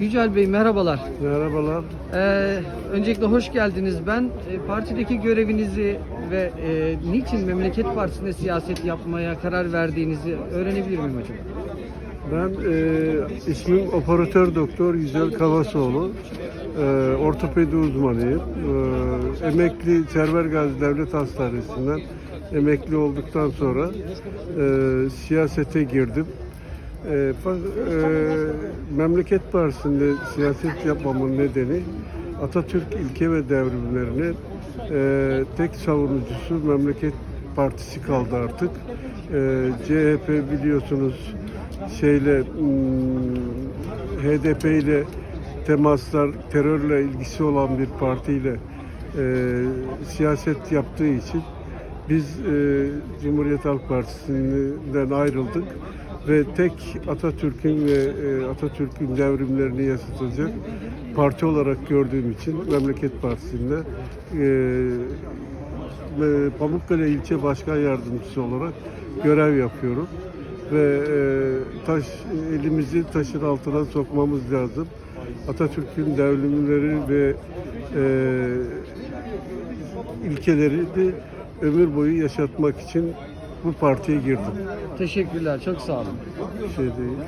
Yücel Bey merhabalar. Merhabalar. Ee, öncelikle hoş geldiniz. Ben e, partideki görevinizi ve e, niçin Memleket Partisi'nde siyaset yapmaya karar verdiğinizi öğrenebilir miyim hocam? Ben e, ismim operatör doktor Yücel Kavasoğlu. E, ortopedi uzmanıyım. E, emekli Server Gazi Devlet Hastanesi'nden emekli olduktan sonra e, siyasete girdim. E, fa- e, Memleket Partisi'nde siyaset yapmamın nedeni Atatürk ilke ve devrimlerinin e, tek savunucusu Memleket Partisi kaldı artık. E, CHP biliyorsunuz şeyle hmm, HDP ile temaslar, terörle ilgisi olan bir partiyle e, siyaset yaptığı için biz e, Cumhuriyet Halk Partisi'nden ayrıldık ve tek Atatürk'ün ve e, Atatürk'ün devrimlerini yaşatacak parti olarak gördüğüm için Memleket Partisi'nde e, ve Pamukkale ilçe başkan yardımcısı olarak görev yapıyorum ve e, taş elimizi taşın altına sokmamız lazım. Atatürk'ün devrimleri ve e, ilkelerini ömür boyu yaşatmak için bu partiye girdim. Teşekkürler, çok sağ olun. Şey değil.